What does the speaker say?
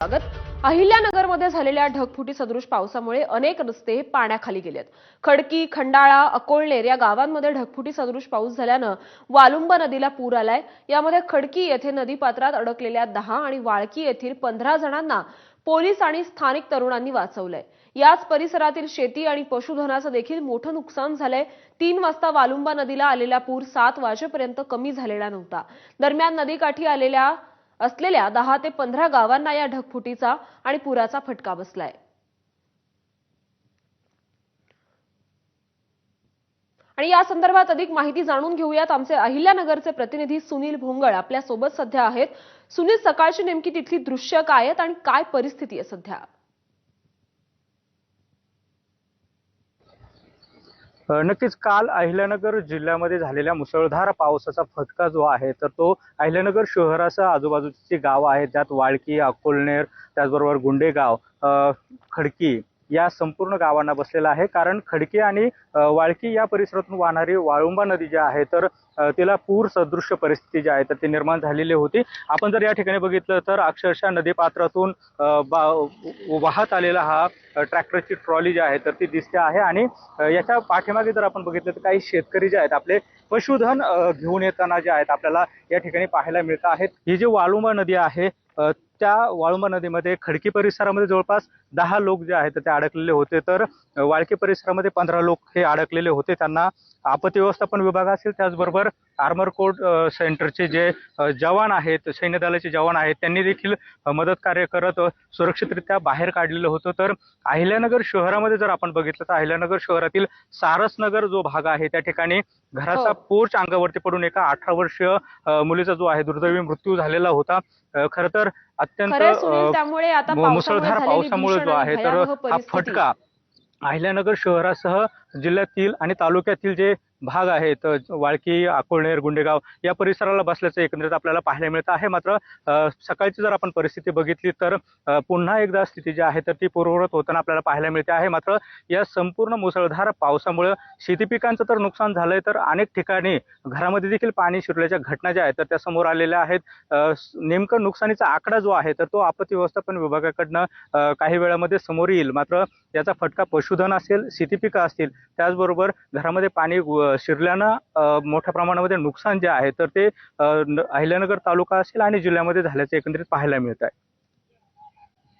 स्वागत. अहिल्यानगरमध्ये झालेल्या ढगफुटी सदृश पावसामुळे अनेक रस्ते पाण्याखाली गेलेत. खडकी खंडाळा अकोळनेर या गावांमध्ये ढगफुटी सदृश पाऊस झाल्यानं वालुंब नदीला पूर आलाय. यामध्ये खडकी येथे नदीपात्रात अडकलेल्या दहा आणि वाळकी येथील पंधरा जणांना पोलीस आणि स्थानिक तरुणांनी वाचवलंय. याच परिसरातील शेती आणि पशुधनाचं देखील मोठं नुकसान झालंय. तीन वाजता वालुंबा नदीला आलेला पूर सात वाजेपर्यंत कमी झालेला नव्हता. दरम्यान नदीकाठी आलेल्या असलेल्या दहा ते पंधरा गावांना या ढगफुटीचा आणि पुराचा फटका बसलाय. आणि या संदर्भात अधिक माहिती जाणून घेऊयात. आमचे अहिल्यानगरचे प्रतिनिधी सुनील भोंगळ आपल्यासोबत सध्या आहेत. सुनील सकाळची नेमकी तिथली दृश्य काय आहेत आणि काय परिस्थिती आहे सध्या? नक्कीच काल अहिल्यानगर जिल्ह्यामध्ये झालेल्या मुसळधार पावसाचा फटका जो आहे तर तो अहिल्यानगर शहरासह आजूबाजूची गावं आहेत ज्यात वाळकी अकोलनेर त्याचबरोबर गुंडेगाव अ, खडकी या संपूर्ण गावांना बसलेला आहे. कारण खडकी आणि वाळकी या परिसरातून वाहणारी वाळुंबा नदी जी आहे तर तिला पूर सदृश्य परिस्थिती जी आहे तर ती निर्माण झालेली होती. आपण जर या ठिकाणी बघितलं तर अक्षरशः नदीपात्रातून वाहत आलेला हा ट्रॅक्टरची ट्रॉली जी आहे तर ती दिसते आहे. आणि याच्या पाठीमागे जर आपण बघितलं तर काही शेतकरी जे आहेत आपले पशुधन घेऊन येताना जे आहेत आपल्याला या ठिकाणी पाहायला मिळत आहेत. ही जी वाळुंबा नदी आहे त्या वाळुंबा नदीमध्ये खडकी परिसरामध्ये जवळपास दहा लोक जे आहेत ते अडकलेले होते. तर वाळकी परिसरामध्ये पंधरा लोक हे अडकलेले होते. त्यांना आपत्ती व्यवस्थापन विभाग असेल त्याचबरोबर आर्मर कोड सेंटरचे जे जवान आहेत सैन्य दलाचे जवान आहेत त्यांनी देखील मदत कार्य करत सुरक्षितरित्या बाहेर काढलेलं होतं. तर अहिल्यानगर शहरामध्ये जर आपण बघितलं तर अहिल्यानगर शहरातील सारसनगर जो भाग आहे त्या ठिकाणी घराचा हो. पोर्च अंगावरती पडून एका अठरा वर्षीय मुलीचा जो आहे दुर्दैवी मृत्यू झालेला होता. खरं तर अत्यंत मुसळधार पावसामुळे जो आहे तर हा. फटका अहिल्यानगर शहरासह जिल्ह्यातील आणि तालुक्यातील जे भाग आहेत. वाळकी अकोळनेर गुंडेगाव या परिसराला बसल्याचं एकंदरीत आपल्याला पाहायला मिळतं आहे. मात्र सकाळची जर आपण परिस्थिती बघितली तर पुन्हा एकदा स्थिती जी आहे तर ती पूर्ववत होताना आपल्याला पाहायला मिळते आहे. मात्र या संपूर्ण मुसळधार पावसामुळे शेती पिकांचं तर नुकसान झालंय तर अनेक ठिकाणी घरामध्ये देखील पाणी शिरल्याच्या घटना ज्या आहेत तर त्या समोर आलेल्या आहेत. नेमकं नुकसानीचा आकडा जो आहे तर तो आपत्ती व्यवस्थापन विभागाकडनं काही वेळामध्ये समोर येईल. मात्र याचा फटका पशुधन असेल शेती पिकं असतील त्याचबरोबर घरामध्ये पाणी शिरल्यानं मोठ्या प्रमाणामध्ये नुकसान जे आहे तर ते अहिल्यानगर तालुका असेल आणि जिल्ह्यामध्ये झाल्याचं एकंदरीत पाहायला मिळत आहे